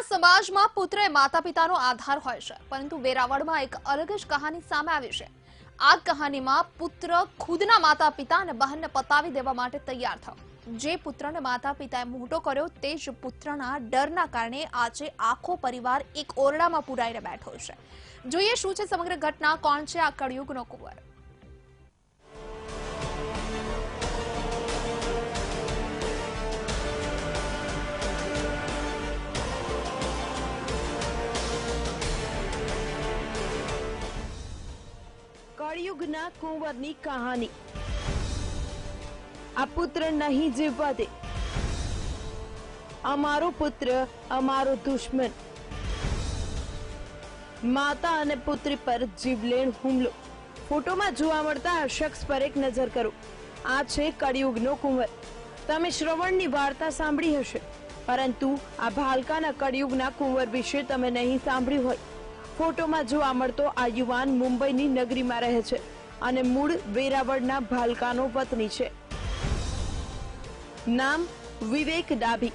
આપણા સમાજમાં પુત્ર એ માતા પિતાનો આધાર હોય છે, પરંતુ વેરાવળમાં એક અલગ જ કહાની સામે આવી છે. આ કહાનીમાં પુત્ર ખુદના માતા પિતા અને બહેનને પતાવી દેવા માટે તૈયાર થયો. જે પુત્રને માતા પિતાએ મોટો કર્યો તે જ પુત્રના ડરના કારણે આજે આખો પરિવાર એક ઓરડામાં પુરાઈને બેઠો છે. જોઈએ શું છે સમગ્ર ઘટના, કોણ છે આ કળિયુગનો કુંવર? કળિયુગના કુંવરની કહાની. આ પુત્ર નહીં જીવવા દે. અમારો પુત્ર, અમારો દુશ્મન. માતા અને પુત્રી પર જીવલેણ હુમલો. ફોટોમાં જોવા મળતા શખ્સ પર એક નજર કરો. આ છે કળિયુગનો કુંવર. તમે શ્રવણની વાર્તા સાંભળી હશે. પરંતુ આ ભાલકાના કળિયુગના કુંવર વિશે તમે નહીં સાંભળ્યું હોય. ફોટોમાં જોવા મળતો આ યુવાન મુંબઈની નગરીમાં રહે છે અને મૂળ વેરાવળના ભાલકાનો પત્ની છે. નામ વિવેક ડાભી.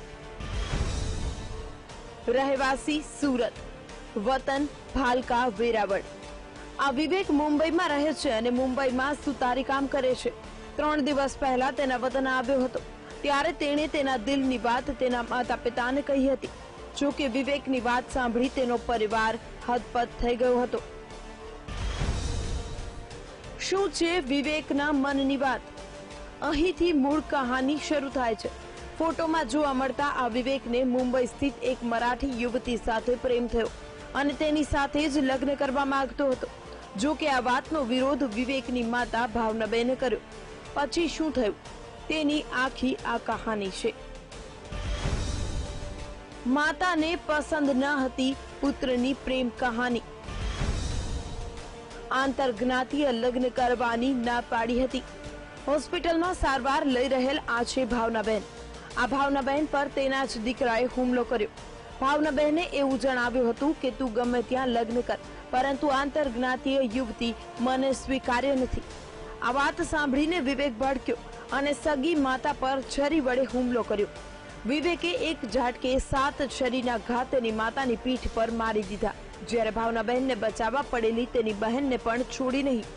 રહેવાસી સુરત. વતન ભાલકા વેરાવળ. આ વિવેક મુંબઈમાં રહે છે અને મુંબઈમાં સુતારી કામ કરે છે. ત્રણ દિવસ પહેલા તેના વતન આવ્યો હતો. ત્યારે તેણે તેના દિલની વાત તેના માતા પિતાને કહી હતી. જો કે વિવેકની વાત સાંભળી તેનો પરિવાર હદપદ થઈ ગયો હતો. શું છે વિવેકના મનની વાત? અહીંથી મૂળ કહાની શરૂ થાય છે. ફોટોમાં જોવા મળતા આ વિવેકને મુંબઈ સ્થિત એક મરાઠી યુવતી સાથે પ્રેમ થયો અને તેની સાથે જ લગ્ન કરવા માંગતો હતો. જો કે આ વાતનો વિરોધ વિવેકની માતા ભાવનાબેને કર્યો. પછી શું થયું? તેની આખી આ કહાની છે. માતાને પસંદ ન હતી પુત્રની પ્રેમ કહાની. આંતરજ્ઞાતીય લગ્ન કરવાની ના પાડી હતી. હોસ્પિટલમાં સારવાર લઈ રહેલ આ છે ભાવનાબેન. આ ભાવનાબેન પર તેના જ દીકરાએ હુમલો કર્યો. ભાવનાબેને એવું જણાવ્યું હતું કે, તું ગમે ત્યાં લગ્ન કર, પરંતુ આંતરજ્ઞાતીય યુવતી મને સ્વીકાર્ય નથી. આ વાત સાંભળીને વિવેક ભડક્યો અને સગી માતા પર છરી વડે હુમલો કર્યો. વિવેકે એક ઝાટકે સાત છરીના ઘા તેની માતાની પીઠ પર મારી દીધા. જ્યારે ભાવના બહેનને બચાવવા પડેલી તેની બહેનને પણ છોડી નહીં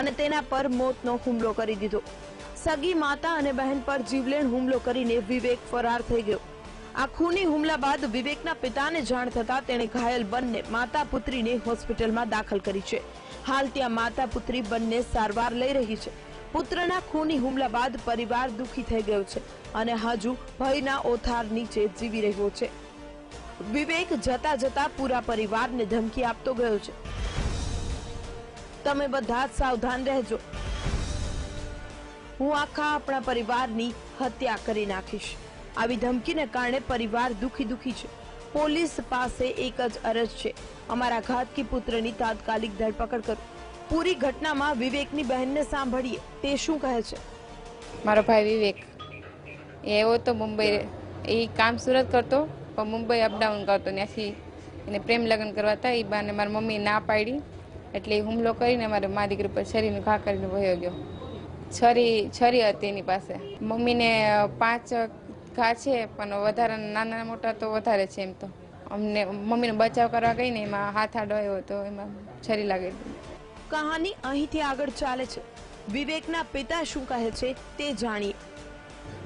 અને તેના પર મોતનો હુમલો કરી દીધો. સગી માતા અને બહેન પર જીવલેણ હુમલો કરીને વિવેક ફરાર થઈ ગયો. આ ખૂની હુમલા બાદ વિવેકના પિતાને જાણ થતા તેણે ઘાયલ બંને માતા પુત્રીને હોસ્પિટલમાં દાખલ કરી છે. હાલ ત્યાં માતા પુત્રી બંને સારવાર લઈ રહી છે. પુત્રના ખૂની હુમલા બાદ પરિવાર દુખી થઈ ગયો છે અને હજુ ભયના ઓથાર નીચે જીવી રહ્યો છે. વિવેક જતા જતા પૂરા પરિવારને ધમકી આપતો ગયો છે. તમે બધા સાવધાન રહેજો. હું આખા આપણા પરિવારની હત્યા કરી નાખીશ. આવી ધમકીને કારણે પરિવાર દુખી દુખી છે. પોલીસ પાસે એક જ અરજ છે. અમારા ઘાતકી પુત્રની તાત્કાલિક ધરપકડ કરો. પૂરી ઘટનામાં વિવેકની બહેનને સાંભળીએ. તે શું કહે છે? મારો ભાઈ વિવેક. એવો તો મુંબઈ એ કામ સુરત કરતો, પણ મુંબઈ અપડાઉન કરતો. ત્યાંથી એને પ્રેમ લગ્ન કરવા હતા. એ બાને મારી મમ્મી ના પાડી. એટલે એ હુમલો કરીને મારે મા દીકરી પર છરીનું ઘા કરીને વયો ગયો. છરી છરી હતી એની પાસે. મમ્મીને પાંચ ઘા છે, પણ વધારે નાના મોટા તો વધારે છે એમ તો. અમને, મમ્મીનો બચાવ કરવા ગઈ ને એમાં હાથ આડો આવ્યો તો એમાં છરી લાગી. હતી કહાની અહીંથી આગળ ચાલે છે. વિવેકના પિતા શું કહે છે તે જાણીએ.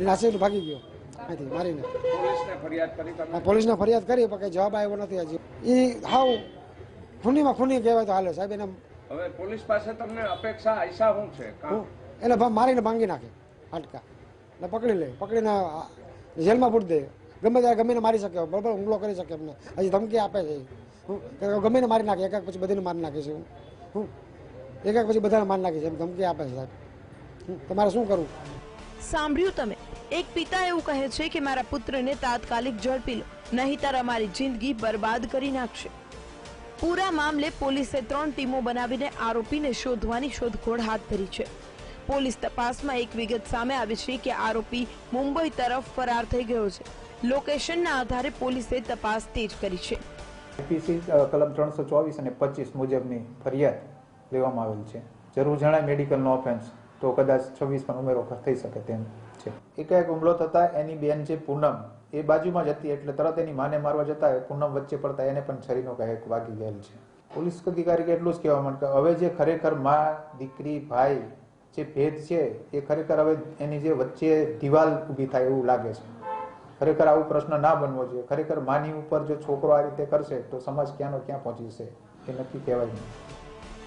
નાસીને ભાગી ગયો. અહીંથી મારીને. પોલીસને ફરિયાદ કરી તમે? પોલીસને ફરિયાદ કરી પણ કઈ જવાબ આવ્યો નથી હજી. એ હાવ ખૂનીમાં ખૂની કહેવાય તો હાલે સાહેબ એને હવે પોલીસ પાસે તમને અપેક્ષા આયસા શું છે? એટલે હું? એને મારીને ભાંગી નાખે. હાટકા ને પકડી લે. પકડીને જેલમાં પૂરી દે. ગમે ત્યારે ગમે એને મારી શકે બરાબર હુમલો કરી શકે એમને હજી ધમકી આપે છે. હું? કે ગમે મારી નાખે એક એક પછી બધીને મારી નાખે છે. હું? હું? એક એક પછી બધાને મારી નાખે છે એમ ધમકી આપે છે સાહેબ. તમારે શું કરવું? સાંભળ્યું તમે. એક પિતા એવું કહે છે કે મારા પુત્રને તાત્કાલિક ઝડપી લો નહીતર અમારી જિંદગી બરબાદ કરી નાખશે. પૂરા મામલે પોલીસે ત્રણ ટીમો બનાવીને આરોપીને શોધવાની શોધખોળ હાથ ધરી છે. પોલીસ તપાસમાં એક વિગત સામે આવી છે કે આરોપી મુંબઈ તરફ ફરાર થઈ ગયો છે. લોકેશનના આધારે પોલીસે તપાસ તેજ કરી છે. પીસી કલમ ત્રણસો ચોવીસ અને પચીસ મુજબની ફરિયાદ લેવામાં આવેલ છે. જરૂર જણાય મેડિકલનો ઓફેન્સ તો કદાચ છવ્વીસ પણ ઉમેરો થઈ શકે તેમ છે. એકાએક હુમલો થતા એની બેન છે પૂનમ, એ બાજુમાં જ હતી એટલે તરત એની માને મારવા જતા પૂનમ વચ્ચે પડતા એને પણ છરીનો કહેક વાગી ગયેલ છે. પોલીસ અધિકારી એટલું જ કહેવા માંગે હવે જે ખરેખરમાં, દીકરી, ભાઈ જે ભેદ છે, એ ખરેખર હવે એની જે વચ્ચે દિવાલ ઊભી થાય એવું લાગે છે. ખરેખર આવું પ્રશ્ન ના બનવો જોઈએ. ખરેખર માની ઉપર જો છોકરો આ રીતે કરશે તો સમાજ ક્યાંનો ક્યાં પહોંચી જશે એ નક્કી કહેવાય નહીં.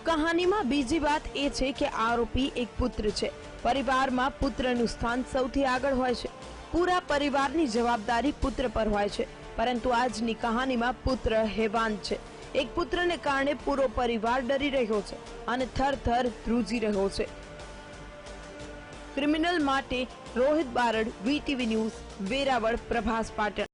કહાનીમાં બીજી વાત એ છે કે આરોપી એક પુત્ર છે. પરિવારમાં પુત્રનું સ્થાન સૌથી આગળ હોય છે. પૂરા પરિવારની જવાબદારી પુત્ર પર હોય છે, પરંતુ આજની કહાનીમાં પુત્ર હેવાન છે. એક પુત્રને કારણે પૂરો પરિવાર ડરી રહ્યો છે અને થર થર ધ્રુજી રહ્યો છે. ક્રિમિનલ માટે રોહિત બારડ, વીટીવી ન્યૂઝ, વેરાવળ, પ્રભાસ પાટણ.